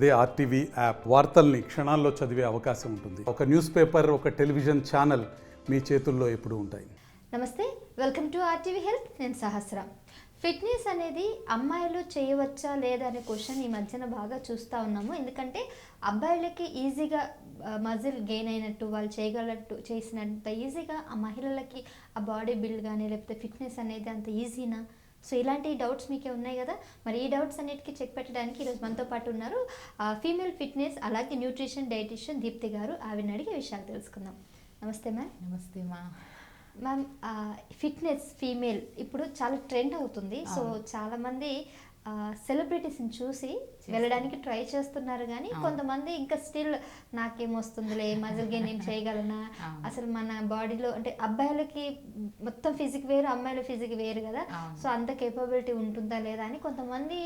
అదే RTV app వార్తల్ని క్షణాల్లో చదివే అవకాశం ఉంటుంది. ఒక న్యూస్ పేపర్ ఒక టెలివిజన్ ఛానల్ మీ చేతుల్లో ఎప్పుడు ఉంటాయి. నమస్తే వెల్కమ్ టు ఆర్టీవీ హెల్త్ నేను సహస్ర. ఫిట్నెస్ అనేది అమ్మాయిలు చేయవచ్చా లేదా అనే క్వశ్చన్ ఈ మధ్యన బాగా చూస్తూ ఉన్నాము. ఎందుకంటే అబ్బాయిలకి ఈజీగా మజిల్ గెయిన్ అయినట్టు వాళ్ళు చేయగలట్టు చేసినంత ఈజీగా ఆ మహిళలకి ఆ బాడీ బిల్డ్ కానీ లేకపోతే ఫిట్నెస్ అనేది అంత ఈజీనా? సో ఇలాంటి డౌట్స్ మీకే ఉన్నాయి కదా? మరి ఈ డౌట్స్ అన్నిటికీ చెక్ పెట్టడానికి ఈరోజు మనతో పాటు ఉన్నారు ఫీమేల్ ఫిట్నెస్ అలాగే న్యూట్రిషన్ డైటిషియన్ దీప్తి గారు. ఆవిడని అడిగే విషయాలు తెలుసుకుందాం. నమస్తే మ్యామ్ నమస్తే మా మ్యామ్ ఫిట్నెస్ ఫీమేల్ ఇప్పుడు చాలా ట్రెండ్ అవుతుంది. సో చాలా మంది సెలబ్రిటీస్ని చూసి వెళ్ళడానికి ట్రై చేస్తున్నారు కానీ. కొంతమంది ఇంకా స్టిల్ నాకేమొస్తుందిలే మజిల్ గెయిన్ నేను చేయగలనా. అసలు మన బాడీలో అంటే అబ్బాయిలకి మొత్తం ఫిజిక్ వేరు అమ్మాయిల ఫిజిక్ వేరు కదా. సో అంత కేపబిలిటీ ఉంటుందా లేదా అని కొంతమంది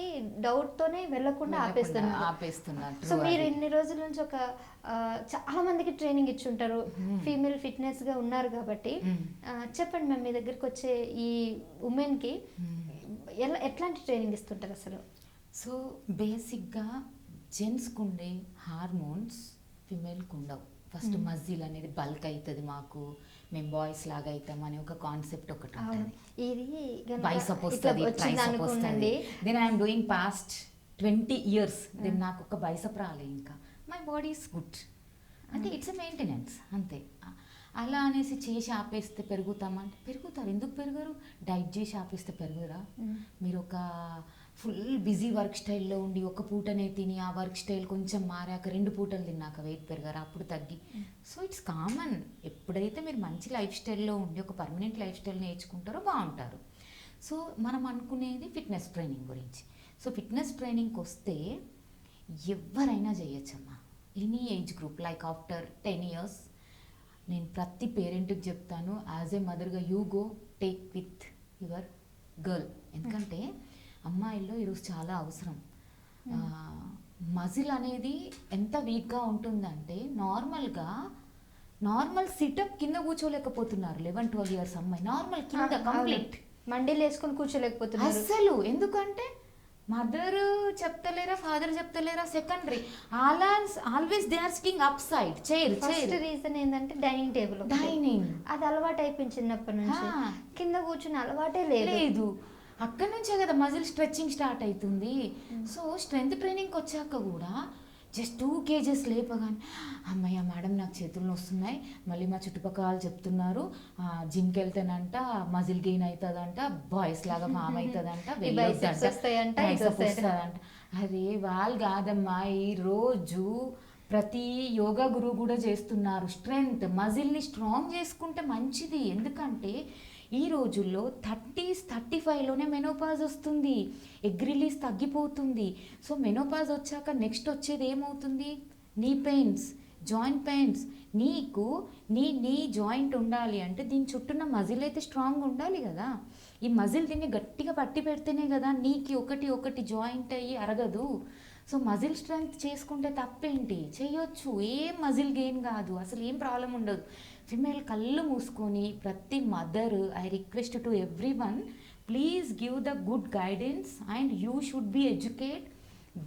డౌట్ తోనే వెళ్ళకుండా ఆపేస్తున్నారు. సో మీరు. ఇన్ని రోజుల నుంచి ఒక చాలా మందికి ట్రైనింగ్ ఇచ్చుంటారు ఫీమేల్ ఫిట్నెస్గా ఉన్నారు కాబట్టి చెప్పండి మ్యామ్ మీ దగ్గరికి వచ్చే ఈ ఉమెన్కి. ఎలా ఎట్లాంటి ట్రైనింగ్ ఇస్తుంటారు అసలు? సో బేసిక్గా జెంట్స్కి ఉండే హార్మోన్స్ ఫిమేల్కి ఉండవు ఫస్ట్ Hmm. మజిల్ అనేది బల్క్ అవుతుంది మాకు. మేము బాయ్స్ లాగా అవుతాం అనే ఒక కాన్సెప్ట్ ఒకటి ఉంటుంది. ఇది బైసప్ వస్తుంది అనుకోండి then I'm doing past twenty years then నాకు ఒక బైసప్ రాలే ఇంకా. మై బాడీ ఇస్ గుడ్ అంటే ఇట్స్ ఎ మెయింటెనెన్స్ అంతే. అలా అనేసి చేసి ఆపేస్తే పెరుగుతామంటే పెరుగుతారు. ఎందుకు పెరగరు? డైట్ చేసి ఆపేస్తే పెరుగురా. మీరు ఒక ఫుల్ బిజీ వర్క్ స్టైల్లో ఉండి ఒక పూటనే తిని ఆ వర్క్ స్టైల్ కొంచెం మారాక రెండు పూటలు తిన్నాక వెయిట్ పెరగారు? అప్పుడు తగ్గి. So it's common. ఎప్పుడైతే మీరు మంచి లైఫ్ స్టైల్లో ఉండి ఒక పర్మనెంట్ లైఫ్ స్టైల్ నేర్చుకుంటారో బాగుంటారు. సో మనం అనుకునేది ఫిట్నెస్ ట్రైనింగ్ గురించి. సో ఫిట్నెస్ ట్రైనింగ్కి వస్తే ఎవరైనా చేయొచ్చమ్మా. Any age group like after ten years నేను ప్రతి పేరెంట్కి చెప్తాను as a మదర్గా you go take with your girl ఎందుకంటే అమ్మాయిల్లో ఈరోజు చాలా అవసరం. మజిల్ అనేది ఎంత వీక్గా ఉంటుందంటే నార్మల్గా నార్మల్ సిటప్ కింద కూర్చోలేకపోతున్నారు లెవెన్ ట్వెల్వ్ ఇయర్స్ అమ్మాయి. నార్మల్ కింద కంప్లీట్ మండీలు వేసుకొని కూర్చోలేకపోతున్నారు. అస్సలు. ఎందుకంటే మదర్ చెప్తలేరా ఫాదర్ చెప్తలేరా సెకండరీ. అలా always they are sitting up side chair first chair reason ఏంటంటే డైనింగ్ టేబుల్. డైనింగ్ అది అలవాటు అయిపోయింది చిన్నప్పటి నుంచి. కింద కూర్చుని అలవాటే లేదు. లేదు. అక్కడి నుంచే కదా మజిల్ స్ట్రెచ్చింగ్ స్టార్ట్ అవుతుంది సో స్ట్రెంగ్త్ ట్రైనింగ్కి వచ్చాక కూడా జస్ట్ టూ కేజెస్ లేపగానే అమ్మయ్య మేడం నాకు చేతులు వస్తున్నాయి మళ్ళీ మా చుట్టుపక్కల వాళ్ళు చెప్తున్నారు. జిమ్కి వెళ్తేనంట మజిల్ గెయిన్ అవుతుందంట బాయ్స్ లాగా ఫామ్ అవుతుందంట. వస్తుందంట. అరే వాళ్ళు కాదమ్మా ఈ రోజు ప్రతి యోగా గురువు కూడా చేస్తున్నారు. స్ట్రెంగ్త్ మజిల్ని స్ట్రాంగ్ చేసుకుంటే మంచిది. ఎందుకంటే ఈ రోజుల్లో థర్టీస్ థర్టీ ఫైవ్లోనే మెనోపాజ్ వస్తుంది. ఎగ్ రిలీజ్ తగ్గిపోతుంది. సో మెనోపాజ్ వచ్చాక నెక్స్ట్ వచ్చేది ఏమవుతుంది? నీ పెయిన్స్ జాయింట్ పెయిన్స్. నీకు నీ నీ జాయింట్ ఉండాలి అంటే దీని చుట్టూన్న మజిల్ అయితే స్ట్రాంగ్ ఉండాలి కదా. ఈ మజిల్ దీన్ని గట్టిగా పట్టి పెడితేనే కదా నీకు ఒకటి ఒకటి జాయింట్ అయ్యి అరగదు. సో మజిల్ స్ట్రెంగ్త్ చేసుకుంటే తప్పేంటి? చేయొచ్చు. ఏం మజిల్ గెయిన్ కాదు. అసలు ఏం ప్రాబ్లం ఉండదు. ఫిమేల్ కళ్ళు మూసుకొని ప్రతి mother I request to every one please give the good guidance and you should be educate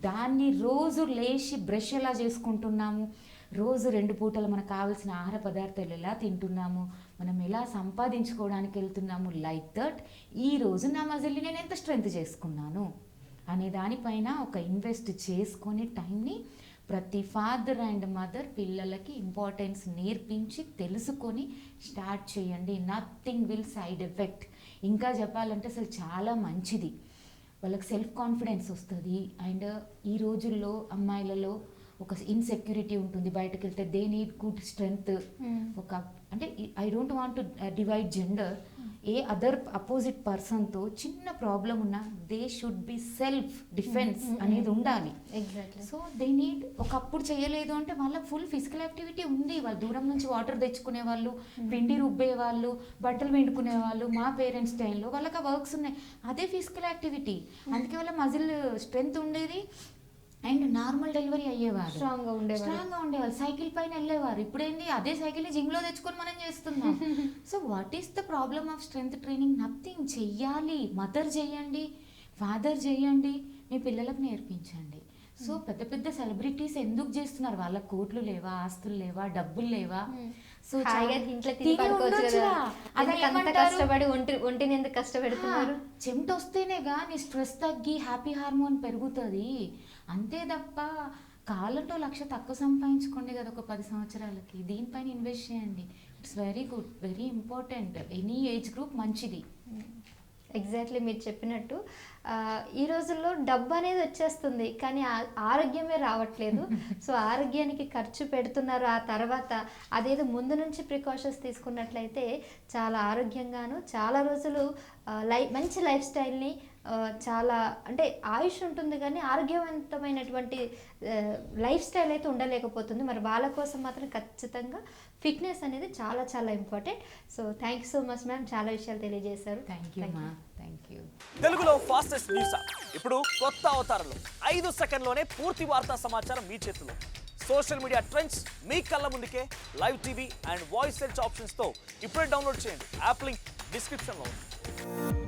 దాన్ని రోజు లేచి బ్రష్ ఎలా చేసుకుంటున్నాము? రోజు రెండు పూటలు మనకు కావాల్సిన ఆహార పదార్థాలు ఎలా తింటున్నాము? మనం ఎలా సంపాదించుకోవడానికి వెళ్తున్నాము? లైక్ దట్ ఈ రోజు నా మజిల్ని నేను ఎంత స్ట్రెంగ్త్ చేసుకున్నాను? అనే దానిపైన ఒక ఇన్వెస్ట్ చేసుకొని టైంని ప్రతి ఫాదర్ అండ్ మదర్ పిల్లలకి ఇంపార్టెన్స్ నేర్పించి తెలుసుకొని స్టార్ట్ చేయండి. నథింగ్ విల్ సైడ్ ఎఫెక్ట్ ఇంకా చెప్పాలంటే అసలు చాలా మంచిది. వాళ్ళకి సెల్ఫ్ కాన్ఫిడెన్స్ వస్తుంది. అండ్ ఈ రోజుల్లో అమ్మాయిలలో ఒక ఇన్సెక్యూరిటీ ఉంటుంది. బయటకు వెళ్తే దే నీడ్ గుడ్ స్ట్రెంగ్త్. ఒక అంటే I don't want to divide gender a other opposite పర్సన్తో చిన్న ప్రాబ్లం ఉన్నా they should be self defence. అనేది ఉండాలి. ఎగ్జాక్ట్లీ సో దే నీడ్ ఒకప్పుడు చేయలేదు అంటే వాళ్ళకి ఫుల్ ఫిజికల్ యాక్టివిటీ ఉంది. వాళ్ళు దూరం నుంచి వాటర్ తెచ్చుకునే వాళ్ళు పిండి రుబ్బే వాళ్ళు బట్టలు పిండుకునే వాళ్ళు మా పేరెంట్స్ టైంలో వాళ్ళకి ఆ వర్క్స్ ఉన్నాయి. అదే ఫిజికల్ యాక్టివిటీ అందుకే వాళ్ళ మజిల్ స్ట్రెంగ్త్ ఉండేది అండ్ నార్మల్ డెలివరీ అయ్యేవారు. స్ట్రాంగ్గా ఉండేవారు. స్ట్రాంగ్గా ఉండేవాళ్ళు. సైకిల్ పైన వెళ్ళేవారు. ఇప్పుడు ఏంది? అదే సైకిల్ జిమ్లో తెచ్చుకొని మనం చేస్తున్నాం. What is the problem of strength training nothing చెయ్యాలి. మదర్ చేయండి. ఫాదర్ చేయండి. మీ పిల్లలకు నేర్పించండి. సో పెద్ద పెద్ద సెలబ్రిటీస్ ఎందుకు చేస్తున్నారు? వాళ్ళ కోట్లు లేవా? ఆస్తులు లేవా? డబ్బులు లేవా? సో అంత ఏమంటారు? కష్టపడి ఒంటి ఒంటిని ఎందుకు కష్టపెడుతున్నారు చెమట వస్తేనేగా నీ స్ట్రెస్ తగ్గి హ్యాపీ హార్మోన్ పెరుగుతుంది. అంతే తప్ప కాలంలో లక్ష తక్కువ సంపాదించుకోండి కదా ఒక పది సంవత్సరాలకి. దీనిపైన ఇన్వెస్ట్ చేయండి. It's very good very important any age group మంచిది. ఎగ్జాక్ట్లీ మీరు చెప్పినట్టు. ఈ రోజుల్లో డబ్బు అనేది వచ్చేస్తుంది కానీ ఆరోగ్యమే రావట్లేదు. సో ఆరోగ్యానికి ఖర్చు పెడుతున్నారు ఆ తర్వాత. అదేదో ముందు నుంచి ప్రికాషన్స్ తీసుకున్నట్లయితే చాలా ఆరోగ్యంగాను చాలా రోజులు లైఫ్ మంచి లైఫ్ స్టైల్ని చాలా అంటే ఆయుష్ ఉంటుంది కానీ ఆరోగ్యవంతమైనటువంటి లైఫ్ స్టైల్ అయితే ఉండలేకపోతుంది. మరి వాళ్ళ కోసం మాత్రం ఖచ్చితంగా ఫిట్నెస్ అనేది చాలా చాలా important. So thank you so much ma'am చాలా విషయాలు తెలియజేశారు. థ్యాంక్ యూ థ్యాంక్ యూ తెలుగులో ఫాస్టెస్ట్ న్యూస్ ఇప్పుడు కొత్త అవతారంలో ఐదు సెకండ్లోనే పూర్తి వార్తా సమాచారం మీ చేతిలో. సోషల్ మీడియా ట్రెండ్స్ మీ కళ్ళ ముందుకే live TV and voice search ఆప్షన్స్తో ఇప్పుడే డౌన్లోడ్ చేయండి. యాప్ లింక్ డిస్క్రిప్షన్లో ఉంది.